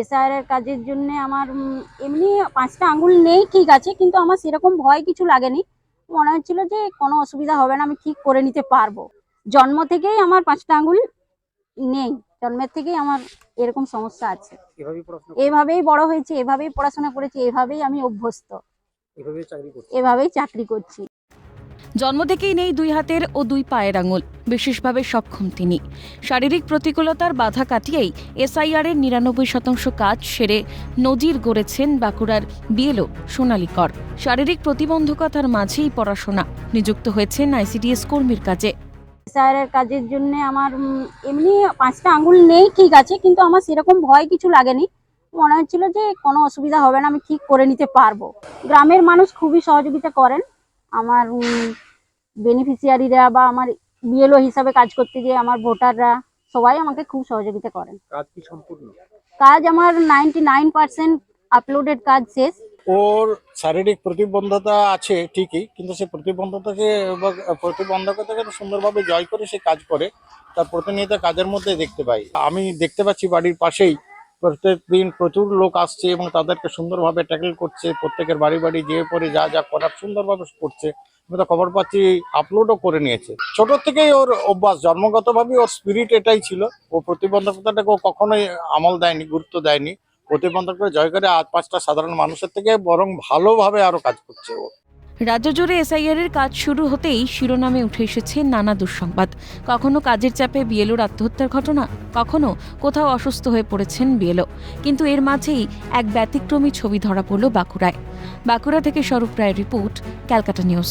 SIR কাজের জন্য আমার এমনি পাঁচটা আঙ্গুল নেই ঠিক আছে কিন্তু আমার সেরকম ভয় কিছু লাগেনি। মনে হচ্ছিল যে কোনো অসুবিধা হবে না আমি ঠিক করে নিতে পারব। জন্ম থেকেই আমার পাঁচটা আঙ্গুল নেই জন্মের থেকেই আমার এরকম সমস্যা আছে। এভাবেই বড় হয়েছে এভাবেই পড়াশোনা করেছি এভাবেই আমি অভ্যস্ত। এভাবেই চাকরি করছি। জন্ম থেকেই নেই দুই হাতের ও দুই পায়ের আঙুল। বিশেষভাবে সক্ষম তিনি। শারীরিক প্রতিকূলতার বাধা কাটিয়েই এসআইআরের নিরানব্বই শতাংশ কাজ সেরে নজির গড়েছেন বাঁকুড়ার বিএলও সোনালী কর শারীরিক প্রতিবন্ধকতার মাঝেই পড়াশোনা। নিযুক্ত হয়েছেন আইসিডিএস কর্মীর কাজে। এসআইআর কাজের জন্য আমার এমনি পাঁচটা আঙ্গুল নেই, ঠিক আছে, কিন্তু আমার সেরকম ভয় কিছু লাগেনি। মনে হচ্ছিল যে কোনো অসুবিধা হবে না, আমি ঠিক করে নিতে পারব। গ্রামের মানুষ খুবই সহযোগিতা করেন। আমার বেনিফিশিয়ারিরা বা আমার বিএলও হিসাবে কাজ করতে গিয়ে আমার ভোটাররা সবাই আমাকে খুব সহযোগিতা করেন। কাজ কি সম্পূর্ণ? কাজ আমার নাইনটি নাইন পার্সেন্ট আপলোডেড কাজ শেষ। ওর শারীরিক প্রতিবন্ধতা আছে ঠিকই কিন্তু সে প্রতিবন্ধতাকে প্রতিবন্ধকতাকে সুন্দরভাবে জয় করে সে কাজ করে তার প্রতিনিয়ত কাজের মধ্যে দেখতে পাই। আমি দেখতে পাচ্ছি বাড়ির পাশেই প্রত্যেক দিন প্রচুর লোক আসছে এবং তাদেরকে সুন্দরভাবে ট্যাকেল করছে। প্রত্যেকের বাড়ি বাড়ি যেয়ে পরে যা যা করার সুন্দরভাবে করছে। আমি তো খবর পাচ্ছি আপলোডও করে নিয়েছে। ছোট থেকেই ওর অভ্যাস, জন্মগতভাবে ওর স্পিরিট এটাই ছিল। ও প্রতিবন্ধকতাটাকে ও কখনোই আমল দেয়নি, গুরুত্ব দেয়নি। প্রতিবন্ধকতা জয় করে আজ পাঁচটা সাধারণ মানুষের থেকে বরং ভালোভাবে আরও কাজ করছে ও। রাজ্য জুড়ে এসআইআর এর কাজ শুরু হতেই শিরোনামে উঠে এসেছে নানা দুঃসংবাদ। কখনো কাজের চাপে বিএলওর আত্মহত্যার ঘটনা, কখনো কোথাও অসুস্থ হয়ে পড়েছেন বিএলও। কিন্তু এর মাঝেই এক ব্যতিক্রমী ছবি ধরা পড়ল বাঁকুড়ায়। বাঁকুড়া থেকে স্বরূপ রায়ের রিপোর্ট, ক্যালকাটা নিউজ।